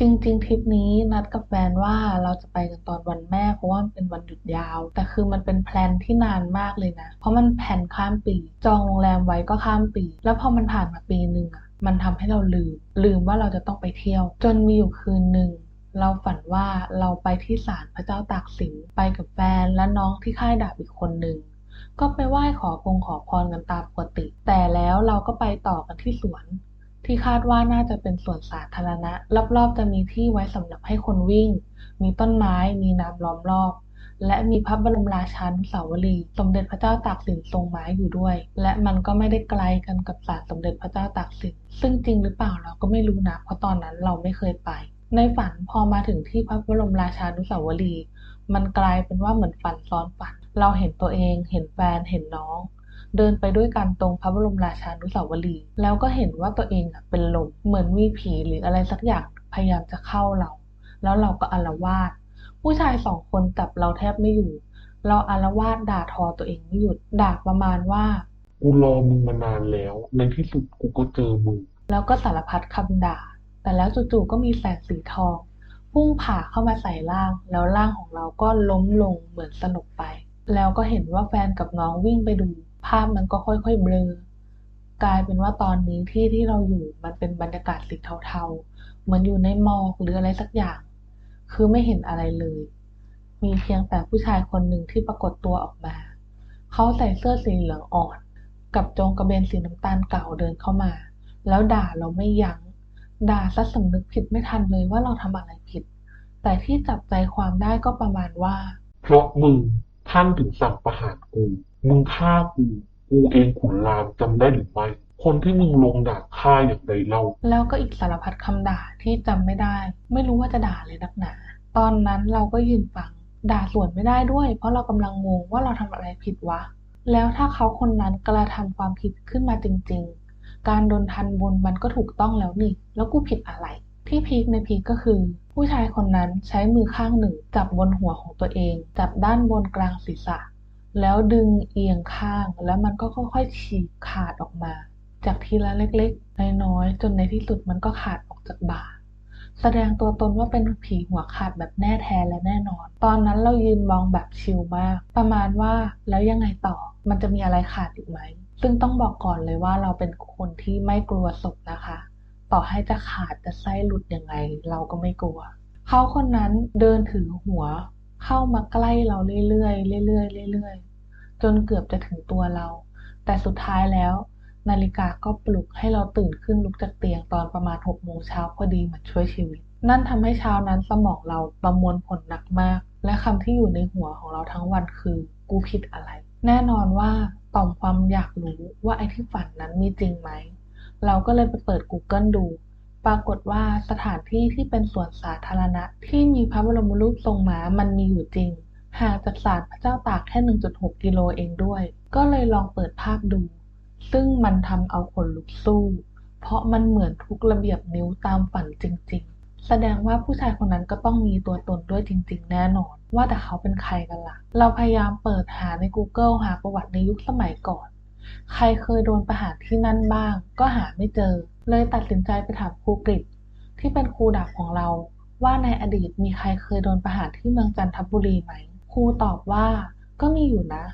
จริง ๆทริปนี้นัดกับแฟนว่าเราจะไปกันตอนวันแม่เพราะว่ามันเป็นวันหยุดยาว แต่คือมันเป็นแพลนที่นานมากเลยนะ เพราะมันแผนข้ามปี จองโรงแรมไว้ก็ข้ามปี แล้วพอมันผ่านมาปีหนึ่งอะมันทำให้เราลืม ลืมว่าเราจะต้องไปเที่ยว จนมีอยู่คืนหนึ่งเราฝันว่าเราไปที่ศาลพระเจ้าตากสินไปกับแฟนและน้องที่ค่ายดาบอีกคนหนึ่งก็ไปไหว้ขอพงขอพรกันตามปกติ แต่แล้วเราก็ไปต่อกันที่สวน ที่คาดว่าน่าจะเป็นสวนสาธารณะ รอบๆ จะมีที่ไว้สำหรับให้คนวิ่ง มีต้นไม้ มีน้ำล้อมรอบ และมีพระบรมราชานุสาวรีย์สมเด็จพระเจ้าตากสินทรงไม้อยู่ด้วย และมันก็ไม่ได้ไกลกันกับศาลสมเด็จพระเจ้าตากสิน ซึ่งจริงหรือเปล่าเราก็ไม่รู้นะ เพราะตอนนั้นเราไม่เคยไป ในฝันพอมาถึงที่พระบรมราชานุสาวรีย์มันกลายเป็นว่าเหมือนฝันซ้อนฝัน เราเห็นตัวเอง เห็นแฟน เห็นน้อง เดินไปด้วยกันตรงพระบรมราชานุสาวรีย์แล้วก็เห็นว่าตัวเองอะเป็นลมเหมือนมีผีหรืออะไรสักอย่างพยายามจะเข้าเรา แล้วเราก็อาละวาดผู้ชายสองคนจับเราแทบไม่อยู่ เราอาละวาดด่าทอตัวเองไม่หยุดด่าประมาณว่ากูรอมึงมานานแล้ว ในที่สุดกูก็เจอมึงแล้วก็สารพัดคำด่า แต่แล้วจู่ๆก็มีแสงสีทองพุ่งผ่าเข้ามาใส่ร่าง แล้วร่างของเราก็ล้มลงเหมือนสลบไป แล้วก็เห็นว่าแฟนกับน้องวิ่งไปดู ภาพมันก็ค่อยๆ เบลอกลายเป็นว่าตอนนี้ที่ที่เราอยู่มันเป็นบรรยากาศสีเทาๆ เหมือนอยู่ในหมอกหรืออะไรสักอย่าง คือไม่เห็นอะไรเลย มีเพียงแต่ผู้ชายคนหนึ่งที่ปรากฏตัวออกมา เขาใส่เสื้อสีเหลืองอ่อน กับโจงกระเบนสีน้ำตาลเก่าเดินเข้ามา แล้วด่าเราไม่ยัง้ง ด่าซะสำนึกผิดไม่ทันเลยว่าเราทำอะไรผิด แต่ที่จับใจความได้ก็ประมาณว่า เพราะมึงท่านถึงสั่งประหารกูมึงฆ่ากู กูเองขุนรามจำได้หรือไม่ คนที่มึงลงด่าฆ่าอย่างใดเล่า แล้วก็อีกสารพัดคำด่าที่จำไม่ได้ ไม่รู้ว่าจะด่าเลยนักหนา ตอนนั้นเราก็ยืนฟัง ด่าสวนไม่ได้ด้วย เพราะเรากำลังงงว่าเราทำอะไรผิดวะ แล้วถ้าเขาคนนั้นกระทำความผิดขึ้นมาจริง ๆ การโดนทันบนมันก็ถูกต้องแล้วนี่ แล้วกูผิดอะไร ที่พีคในพีคก็คือผู้ชายคนนั้นใช้มือข้างหนึ่งจับบนหัวของตัวเอง จับด้านบนกลางศีรษะ แล้วดึงเอียงข้าง แล้วมันก็ค่อยๆฉีกขาดออกมา จากทีละเล็กๆ น้อยๆ จนในที่สุดมันก็ขาดออกจากบ่า แสดงตัวตนว่าเป็นผีหัวขาดแบบแน่แท้และแน่นอน ตอนนั้นเรายืนมองแบบชิลมาก ประมาณว่าแล้วยังไงต่อ มันจะมีอะไรขาดอีกไหม ซึ่งต้องบอกก่อนเลยว่าเราเป็นคนที่ไม่กลัวศพนะคะ ต่อให้จะขาดจะไส้หลุดยังไง เราก็ไม่กลัว เขาคนนั้นเดินถือหัวเข้ามาใกล้เราเรื่อยๆ เรื่อยๆ เรื่อยๆ จนเกือบจะถึงตัวเรา แต่สุดท้ายแล้ว นาฬิกาก็ปลุกให้เราตื่นขึ้นลุกจากเตียงตอนประมาณ6โมงเช้าพอดีเหมือนช่วยชีวิต นั่นทำให้เช้านั้นสมองเราประมวลผลหนักมาก และคำที่อยู่ในหัวของเราทั้งวันคือกูผิดอะไร แน่นอนว่าต่อมความอยากรู้ว่าไอ้ที่ฝันนั้นมีจริงไหม เราก็เลยไปเปิด Google ดู ปรากฏว่าสถานที่ที่เป็นสวนสาธารณะที่มีพระบรมรูปทรงม้ามันมีอยู่จริง ห่างจากศาลพระเจ้าตากแค่ 1.6 กิโลเองด้วย ก็เลยลองเปิดภาพดู ซึ่งมันทำเอาขนลุกสู้ เพราะมันเหมือนทุกระเบียบนิ้วตามฝันจริง ๆ แสดงว่าผู้ชายคนนั้นก็ต้องมีตัวตนด้วยจริง ๆ แน่นอน ว่าแต่เขาเป็นใครกันล่ะ เราพยายามเปิดหาใน Google หาประวัติในยุคสมัยก่อน ใครเคยโดนประหารที่นั่นบ้าง ก็หาไม่เจอ เลยตัดสินใจไปถามครูกฤษที่เป็นครูดาบของเรา ว่าในอดีตมีใครเคยโดนประหารที่เมืองจันทบุรีไหม ครูตอบว่า ก็มีอยู่นะ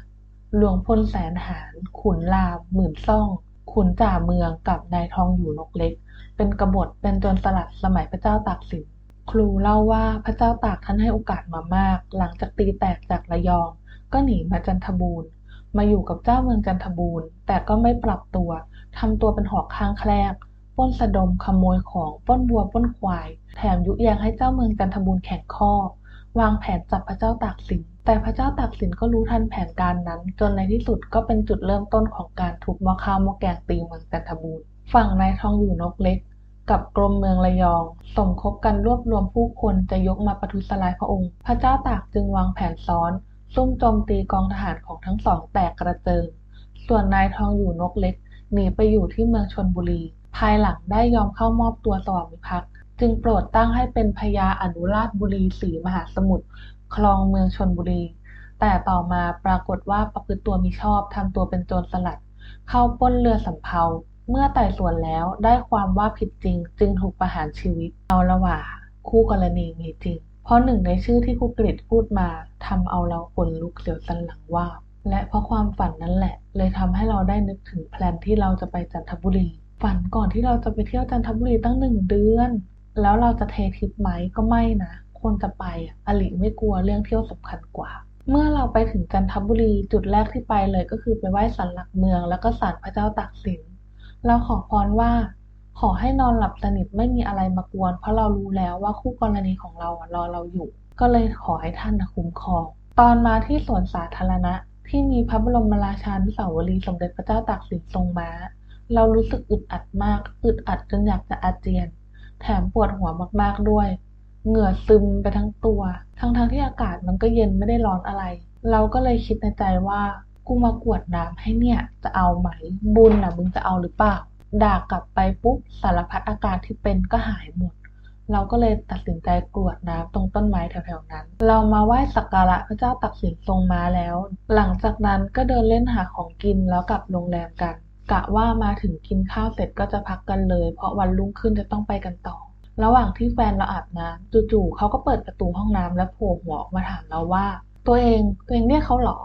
หลวงพลแสนหาร ขุนรามหมื่นซ่อง ขุนจ่าเมืองกับนายทองอยู่นกเล็ก เป็นกบฏเป็นจรสลัดสมัยพระเจ้าตากสิน ครูเล่าว่าพระเจ้าตากท่านให้โอกาสมามาก หลังจากตีแตกจากระยอง ก็หนีมาจันทบูรณ์ มาอยู่กับเจ้าเมืองจันทบูรณ์ แต่ก็ไม่ปรับตัวทำตัวเป็นหอกข้างแคลกป้นสะดมขโมยของป้นวัวป้นควาย แถมยุแยงให้เจ้าเมืองจันทบูรณ์แข็งข้อวางแผนจับพระเจ้าตากสิน แต่พระเจ้าตากสินก็รู้ทันแผนการนั้น จนในที่สุดก็เป็นจุดเริ่มต้นของการทุบหม้อข้าวหม้อแกงตีเมืองจันทบูรณ์ฝั่งนายทองอยู่นกเล็ก กับกรมเมืองระยอง สมคบกันรวบรวมผู้คนจะยกมาประทุษร้ายพระองค์ พระเจ้าตากจึงวางแผนซ้อน ซุ่มโจมตีกองทหารของทั้งสองแตกกระเจิง ส่วนนายทองอยู่นกเล็กหนีไปอยู่ที่เมืองชนบุรี ภายหลังได้ยอมเข้ามอบตัวสวามิภักดิ์จึงโปรดตั้งให้เป็นพญาอนุราชบุรีศรีมหาสมุทร ครองเมืองชนบุรี แต่ต่อมาปรากฏว่าประพฤติตัวมิชอบทำตัวเป็นโจรสลัด เข้าป้นเรือสำเภา เมื่อไต่สวนแล้วได้ความว่าผิดจริง จึงถูกประหารชีวิต เอาละว่า คู่กรณีมีจริง เพราะหนึ่งในชื่อที่ครูกริดพูดมาทำเอาเราขนลุกเสียวสันหลังว่า และเพราะความฝันนั่นแหละ เลยทำให้เราได้นึกถึงแพลนที่เราจะไปจันทบุรีฝันก่อนที่เราจะไปเที่ยวจันทบุรีตั้งหนึ่งเดือน แล้วเราจะเททิปไหมก็ไม่นะ คนจะไปอะอลิไม่กลัวเรื่องเที่ยวสำคัญกว่า เมื่อเราไปถึงจันทบบุรีจุดแรกที่ไปเลยก็คือไปไหว้ศาลหลักเมือง แล้วก็ศาลพระเจ้าตากสิน เราขอพรว่า ขอให้นอนหลับสนิทไม่มีอะไรมากวน เพราะเรารู้แล้วว่าคู่กรณีของเราอะรอเราอยู่ ก็เลยขอให้ท่านคุ้มครอง ตอนมาที่สวนสาธารณะ ที่มีพระบรมราชานุสาวรีย์สมเด็จพระเจ้าตากสินทรงม้า เรารู้สึกอึดอัดมาก อึดอัดจนอยากจะอาเจียน แถมปวดหัวมากๆด้วย เหงื่อซึมไปทั้งตัว ทั้งๆที่อากาศมันก็เย็นไม่ได้ร้อนอะไร เราก็เลยคิดในใจว่า กูมากวดน้ำให้เนี่ย จะเอาไหม บุญน่ะมึงจะเอาหรือเปล่า ด่ากลับไปปุ๊บสารพัดอาการที่เป็นก็หายหมด เราก็เลยตัดสินใจกรวดน้ำตรงต้นไม้แถวๆนั้น เรามาไหว้สักการะพระเจ้าตักสินทรงม้าแล้ว หลังจากนั้นก็เดินเล่นหาของกินแล้วกลับโรงแรมกัน กะว่ามาถึงกินข้าวเสร็จก็จะพักกันเลย เพราะวันรุ่งขึ้นจะต้องไปกันต่อ ระหว่างที่แฟนเราอาบน้ำจู่ๆเขาก็เปิดประตูห้องน้ำและโผล่หัวออกมาถามเราว่า ตัวเองตัวเองเรียกเขาหรอ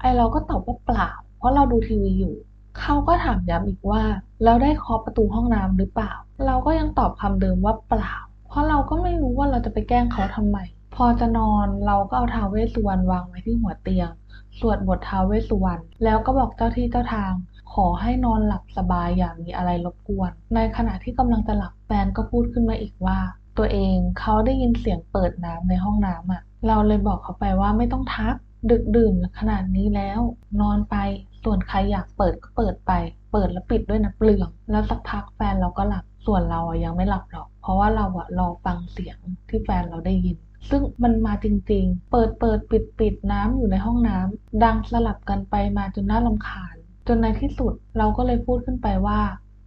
ไอเราก็ตอบว่าเปล่า เพราะเราดูทีวีอยู่ เขาก็ถามย้ำอีกว่าเราได้เคาะประตูห้องน้ำหรือเปล่า เราก็ยังตอบคำเดิมว่าเปล่า เพราะเราก็ไม่รู้ว่าเราจะไปแกล้งเขาทำไม พอจะนอนเราก็เอาท้าวเวสสุวรรณวางไว้ที่หัวเตียงสวดบทท้าวเวสสุวรรณแล้วก็บอกเจ้าที่เจ้าทาง ขอให้นอนหลับสบายอย่ามีอะไรรบกวน ในขณะที่กำลังจะหลับแฟนก็พูดขึ้นมาอีกว่า ตัวเองเขาได้ยินเสียงเปิดน้ำในห้องน้ำอะ เราเลยบอกเขาไปว่าไม่ต้องทัก ดึกดื่นขนาดนี้แล้ว นอนไป ส่วนใครอยากเปิดก็เปิดไป เปิดแล้วปิดด้วยนะเปลือง แล้วสักพักแฟนเราก็หลับ ส่วนเราอะยังไม่หลับหรอก เพราะว่าเราอะรอฟังเสียงที่แฟนเราได้ยินซึ่งมันมาจริงๆ เปิดเปิดปิดปิดน้ำอยู่ในห้องน้ำ ดังสลับกันไปมาจนน่ารำคาญ นในที่สุดเราก็เลยพูดขึ้นไปว่า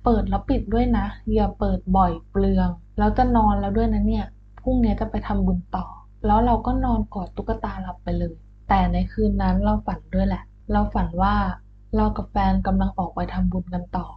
เปิดแล้วปิดด้วยนะ อย่าเปิดบ่อยเปลือง แล้วจะนอนแล้วด้วยนะเนี่ยพรุ่งนี้จะไปทำบุญต่อ แล้วเราก็นอนกอดตุ๊กตาหลับไปเลย แต่ในคืนนั้นเราฝันด้วยแหละ เราฝันว่าเรากับแฟนกำลังออกไปทำบุญกันต่อ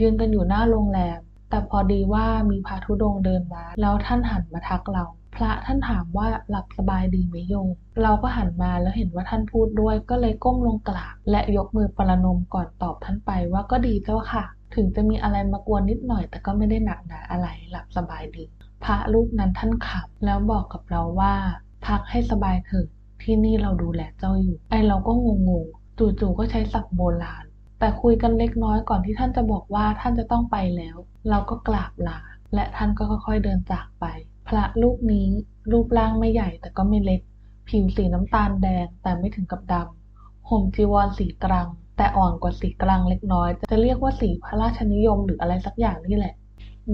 ยืนกันอยู่หน้าโรงแรม แต่พอดีว่ามีพระธุดงค์เดินมา แล้วท่านหันมาทักเรา พระท่านถามว่าหลับสบายดีไหมโยม เราก็หันมาแล้วเห็นว่าท่านพูดด้วย ก็เลยก้มลงกราบ และยกมือประนมก่อนตอบท่านไปว่าก็ดีเจ้าค่ะ ถึงจะมีอะไรมากวนนิดหน่อย แต่ก็ไม่ได้หนักหนาอะไร หลับสบายดี พระรูปนั้นท่านขำแล้วบอกกับเราว่า พักให้สบายเถิดที่นี่เราดูแลเจ้าอยู่ ไอเราก็งงๆจู่ๆก็ใช้ศัพท์โบราณ แต่คุยกันเล็กน้อยก่อนที่ท่านจะบอกว่าท่านจะต้องไปแล้ว เราก็กราบลาและท่านก็ค่อยๆเดินจากไป พระรูปนี้รูปร่างไม่ใหญ่แต่ก็ไม่เล็ก ผิวสีน้ำตาลแดงแต่ไม่ถึงกับดำห่มจีวรสีกรัง แต่อ่อนกว่าสีกรังเล็กน้อย จะเรียกว่าสีพระราชนิยมหรืออะไรสักอย่างนี่แหละ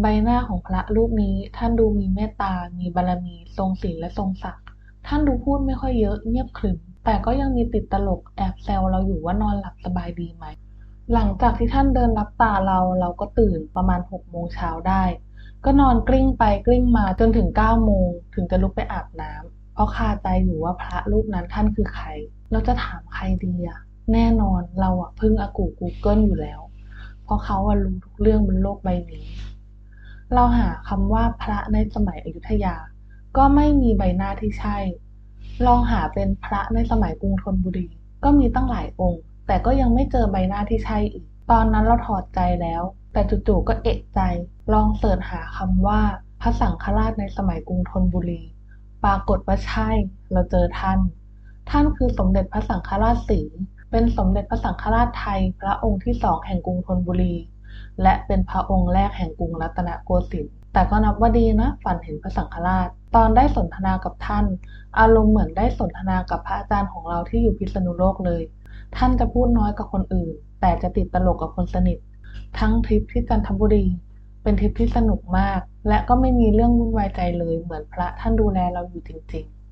ใบหน้าของพระรูปนี้ท่านดูมีเมตตา มีบารมี ทรงศีลและทรงศักดิ์ท่านดูพูดไม่ค่อยเยอะเงียบขรึม แต่ก็ยังมีติดตลกแอบแซวเราอยู่ว่านอนหลับสบายดีไหมหลังจากที่ท่านเดินรับตาเราเราก็ตื่นประมาณหกโมงเช้าได้ ก็นอนกลิ้งไปกลิ้งมาจนถึงเก้าโมงถึงจะลุกไปอาบน้ำเพราะคาใจอยู่ว่าพระรูปนั้นท่านคือใคร เราจะถามใครดีอะแน่นอนเราอะพึ่งอากู Google อยู่แล้ว เพราะเขาอะรู้ทุกเรื่องบนโลกใบนี้ เราหาคำว่าพระในสมัยอยุธยา ก็ไม่มีใบหน้าที่ใช่ ลองหาเป็นพระในสมัยกรุงธนบุรี ก็มีตั้งหลายองค์ แต่ก็ยังไม่เจอใบหน้าที่ใช่อีก ตอนนั้นเราถอดใจแล้ว แต่จู่ๆก็เอะใจ ลองเสิร์ชหาคำว่า พระสังฆราชในสมัยกรุงธนบุรี ปรากฏว่าใช่ เราเจอท่าน ท่านคือสมเด็จพระสังฆราชสีห์เป็นสมเด็จพระสังฆราชไทย พระองค์ที่สองแห่งกรุงธนบุรี และเป็นพระองค์แรกแห่งกรุงรัตนโกสินทร์แต่ก็นับว่าดีนะฝันเห็นพระสังฆราช ตอนได้สนทนากับท่าน อารมณ์เหมือนได้สนทนากับพระอาจารย์ของเราที่อยู่พิษณุโลกเลย ท่านจะพูดน้อยกับคนอื่น แต่จะติดตลกกับคนสนิท ทั้งทริปที่จันทบุรี เป็นทริปที่สนุกมาก และก็ไม่มีเรื่องวุ่นวายใจเลย เหมือนพระท่านดูแลเราอยู่จริง ๆ